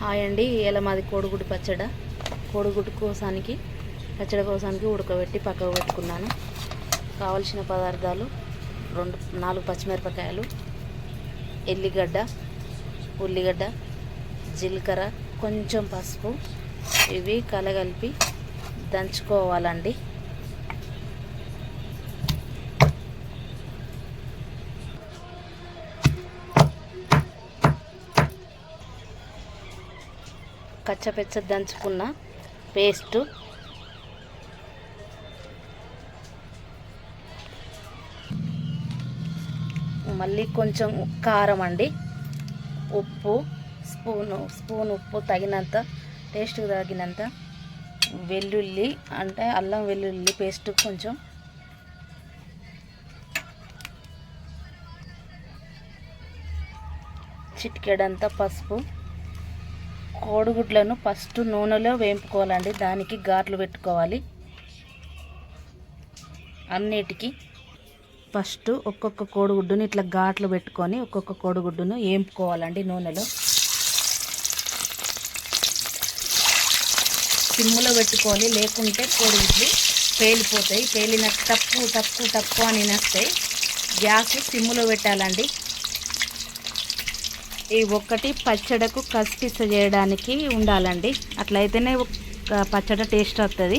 Hi అండి ఇలా మాది కోడిగుడ్డు పచ్చడ. కోడిగుడ్డు కోసానికి పచ్చడి కోసానికి ఉడకబెట్టి పక్కకు పెట్టుకున్నాను. కావలసిన పదార్థాలు రెండు నాలుగు పచ్చిమిరపకాయలు ఎల్లిగడ్డ ఉల్లిగడ్డ జీలకర్ర కొంచెం పసుపు. ఇవి కలగలిపి దంచుకోవాలండి. కచ్చపెచ్చ దంచుకున్న పేస్టు. మళ్ళీ కొంచెం కారం అండి. ఉప్పు స్పూను స్పూన్ ఉప్పు తగినంత టేస్ట్ తగినంత వెల్లుల్లి అంటే అల్లం వెల్లుల్లి పేస్ట్ కొంచెం. చిటికెడంత పసుపు. కోడిగుడ్లను ఫస్ట్ నూనెలో వేంపుకోవాలండి. దానికి గాట్లు పెట్టుకోవాలి. అన్నిటికీ ఫస్ట్ ఒక్కొక్క కోడిగుడ్డుని ఇట్లా ఘాట్లు పెట్టుకొని ఒక్కొక్క కోడిగుడ్డును వేయించుకోవాలండి నూనెలో. సిమ్ములో పెట్టుకోవాలి. లేకుంటే కోడిగుడ్లు పేలిపోతాయి. పేలిన తప్పు తప్పు తప్పు అని నస్తాయి. గ్యాస్ సిమ్ములో పెట్టాలండి. ఈ ఒక్కటి పచ్చడకు కసిపిస చేయడానికి ఉండాలండి. అట్లయితేనే పచ్చడ పచ్చడి టేస్ట్ వస్తుంది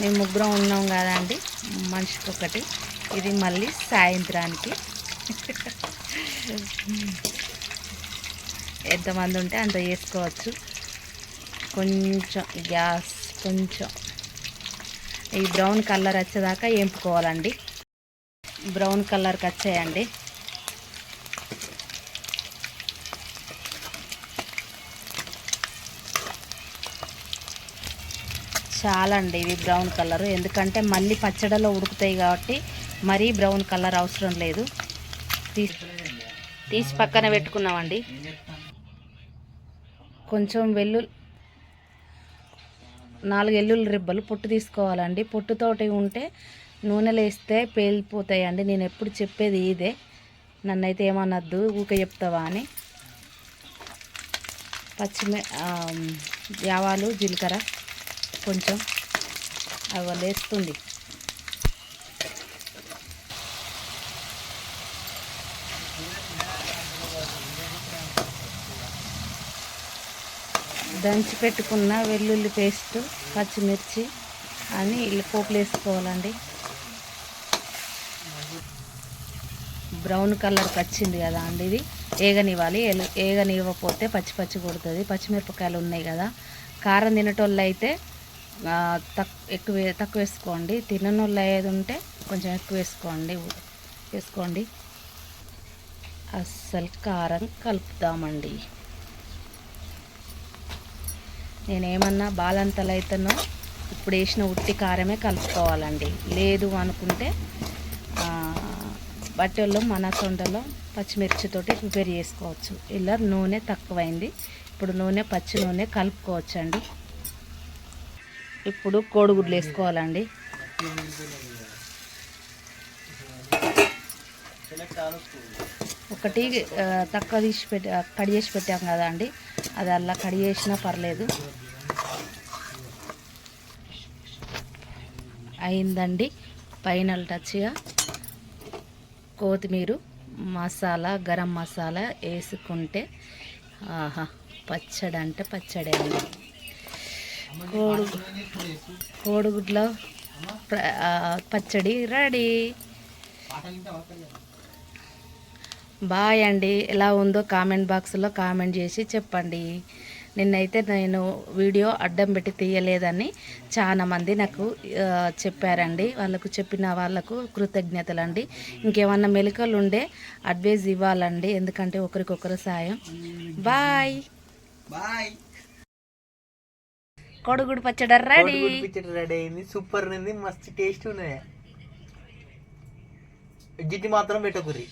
మేము ముగ్గురం ఉన్నాం కదండి. మనిషికి ఒకటి. ఇది మళ్ళీ సాయంత్రానికి. ఎంతమంది ఉంటే అంత చేసుకోవచ్చు. కొంచెం గ్యాస్ కొంచెం. ఈ బ్రౌన్ కలర్ వచ్చేదాకా వేపుకోవాలండి బ్రౌన్ కలర్కి వచ్చేయండి. చాలా అండి ఇవి బ్రౌన్ కలర్. ఎందుకంటే మళ్ళీ పచ్చడిలో ఉడుకుతాయి కాబట్టి మరీ బ్రౌన్ కలర్ అవసరం లేదు. తీసి తీసి పక్కన పెట్టుకున్నామండి. కొంచెం వెల్లు నాలుగు ఎల్లుల్లి రిబ్బలు పొట్టు తీసుకోవాలండి. పొట్టుతోటి ఉంటే నూనెలో వేస్తే పేలిపోతాయండి. నేను ఎప్పుడు చెప్పేది ఇదే. నన్నైతే ఏమనద్దు ఊక చెప్తావా అని. పచ్చిమి యావాలు జీలకర్ర కొంచెం అవి వేస్తుంది దంచి పెట్టుకున్న వెల్లుల్లి పేస్ట్ పచ్చిమిర్చి అని ఇల్లు పోపులు వేసుకోవాలండి. బ్రౌన్ కలర్కి వచ్చింది కదా అండి ఇది. ఏగనివ్వాలి. ఏగనివ్వకపోతే పచ్చి పచ్చి కొడుతుంది. పచ్చిమిరపకాయలు ఉన్నాయి కదా. కారం తినటోళ్ళు అయితే తక్ ఎక్కువ తక్కువ వేసుకోండి. తిననోళ్ళు ఏది ఉంటే కొంచెం ఎక్కువ వేసుకోండి. వేసుకోండి. అస్సలు కారం కలుపుదామండి నేనేమన్నా బాలంతలు అయితేనో ఇప్పుడు వేసిన ఉట్టి కారమే కలుపుకోవాలండి. లేదు అనుకుంటే బట్టల్లో మన సొంతలో పచ్చిమిర్చితోటి ప్రిపేర్ చేసుకోవచ్చు. ఇలా నూనె తక్కువైంది. ఇప్పుడు నూనె పచ్చి నూనె కలుపుకోవచ్చండి. ఇప్పుడు కోడిగుడ్లు వేసుకోవాలండి. ఒకటి తక్కువ తీసి పెట్టి కడి చేసి పెట్టాం కదా అండి. అది అలా కడి చేసినా పర్లేదు. అయిందండి. ఫైనల్ టచ్గా కొత్తిమీర మసాలా గరం మసాలా వేసుకుంటే ఆహా పచ్చడి అంటే పచ్చడి అండి. కోడి కోడిగుడ్ల పచ్చడి రెడీ. బాయ్ అండి. ఎలా ఉందో కామెంట్ బాక్స్లో కామెంట్ చేసి చెప్పండి. నిన్నైతే నేను వీడియో అడ్డం పెట్టి తీయలేదని చాలా మంది నాకు చెప్పారండి. వాళ్ళకు చెప్పిన వాళ్ళకు కృతజ్ఞతలు అండి ఇంకేమన్నా మెలకలు ఉండే అడ్వైజ్ ఇవ్వాలండి. ఎందుకంటే ఒకరికొకరు సాయం. బాయ్. బాయ్. కొడుగుడు పచ్చడి రెడీ. రెడీ అయింది. సూపర్ ఉంది. మస్తు టేస్ట్ ఉన్నాయి. జిట్టి మాత్రం పెట్టకుర్రి.